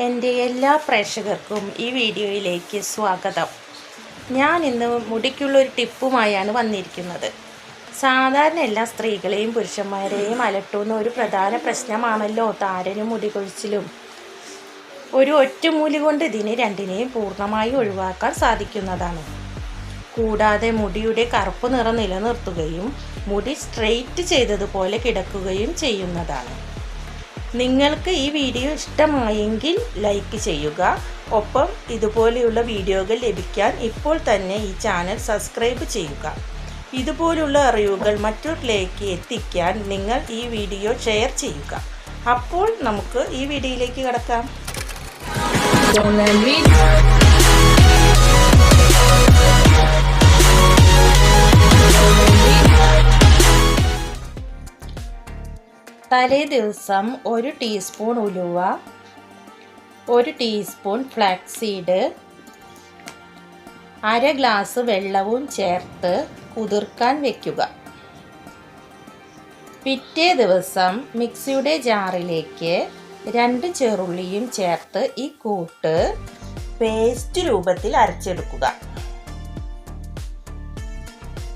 എന്റെ എല്ലാ പ്രേക്ഷകർക്കും ഈ വീഡിയോയിലേക്ക് സ്വാഗതം. ഞാൻ ഇന്ന് മുടിക്കുള്ളൊരു ടിപ്പുമായാണ് വന്നിരിക്കുന്നത്. സാധാരണ എല്ലാ സ്ത്രീകളെയും പുരുഷന്മാരെയും അലട്ടുന്ന ഒരു പ്രധാന പ്രശ്നമാണല്ലോ താരനും മുടി കൊഴിച്ചിലും ഒരു ഒറ്റമൂലി കൊണ്ട് ഇതിനെ രണ്ടിനെയും പൂർണമായി ഒഴിവാക്കാൻ സാധിക്കുന്നതാണ്. കൂടാതെ മുടിയുടെ കറുപ്പ് നിറം നിലനിർത്തുകയും മുടി സ്ട്രെയിറ്റ് ചെയ്തതുപോലെ കിടക്കുകയും ചെയ്യുന്നതാണ്. നിങ്ങൾക്ക് ഈ വീഡിയോ ഇഷ്ടമായെങ്കിൽ ലൈക്ക് ചെയ്യുക. ഒപ്പം ഇതുപോലെയുള്ള വീഡിയോകൾ ലഭിക്കാൻ ഇപ്പോൾ തന്നെ ഈ ചാനൽ സബ്സ്ക്രൈബ് ചെയ്യുക. ഇതുപോലുള്ള അറിവുകൾ മറ്റുള്ളവരിലേക്ക് എത്തിക്കാൻ നിങ്ങൾ ഈ വീഡിയോ ഷെയർ ചെയ്യുക. അപ്പോൾ നമുക്ക് ഈ വീഡിയോയിലേക്ക് കിടക്കാം. തലേ ദിവസം ഒരു ടീസ്പൂൺ ഉലുവ ഒരു ടീസ്പൂൺ ഫ്ലാക്സീഡ് അര ഗ്ലാസ് വെള്ളവും ചേർത്ത് കുതിർക്കാൻ വെക്കുക. പിറ്റേ ദിവസം മിക്സിയുടെ ജാറിലേക്ക് രണ്ട് ചെറുള്ളിയും ചേർത്ത് ഈ കൂട്ട് പേസ്റ്റ് രൂപത്തിൽ അരച്ചെടുക്കുക.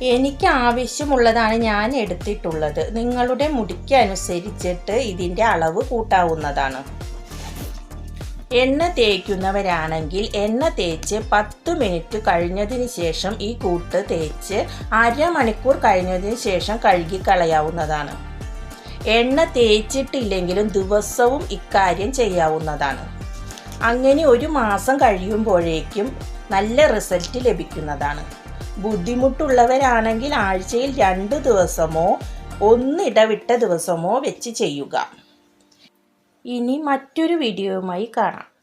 എനിക്ക് ആവശ്യമുള്ളതാണ് ഞാൻ എടുത്തിട്ടുള്ളത്. നിങ്ങളുടെ മുടിക്ക് അനുസരിച്ചിട്ട് ഇതിന്റെ അളവ് കൂട്ടാവുന്നതാണ്. എണ്ണ തേക്കുന്നവരാണെങ്കിൽ എണ്ണ തേച്ച് പത്ത് മിനിറ്റ് കഴിഞ്ഞതിന് ശേഷം ഈ കൂട്ട് തേച്ച് അരമണിക്കൂർ കഴിഞ്ഞതിന് ശേഷം കഴുകി കളയാവുന്നതാണ്. എണ്ണ തേച്ചിട്ടില്ലെങ്കിലും ദിവസവും ഇക്കാര്യം ചെയ്യാവുന്നതാണ്. അങ്ങനെ ഒരു മാസം കഴിയുമ്പോഴേക്കും നല്ല റിസൾട്ട് ലഭിക്കുന്നതാണ്. ബുദ്ധിമുട്ടുള്ളവരാണെങ്കിൽ ആഴ്ചയിൽ രണ്ട് ദിവസമോ ഒന്നിടവിട്ട ദിവസമോ വെച്ച് ചെയ്യുക. ഇനി മറ്റൊരു വീഡിയോയുമായി കാണാം.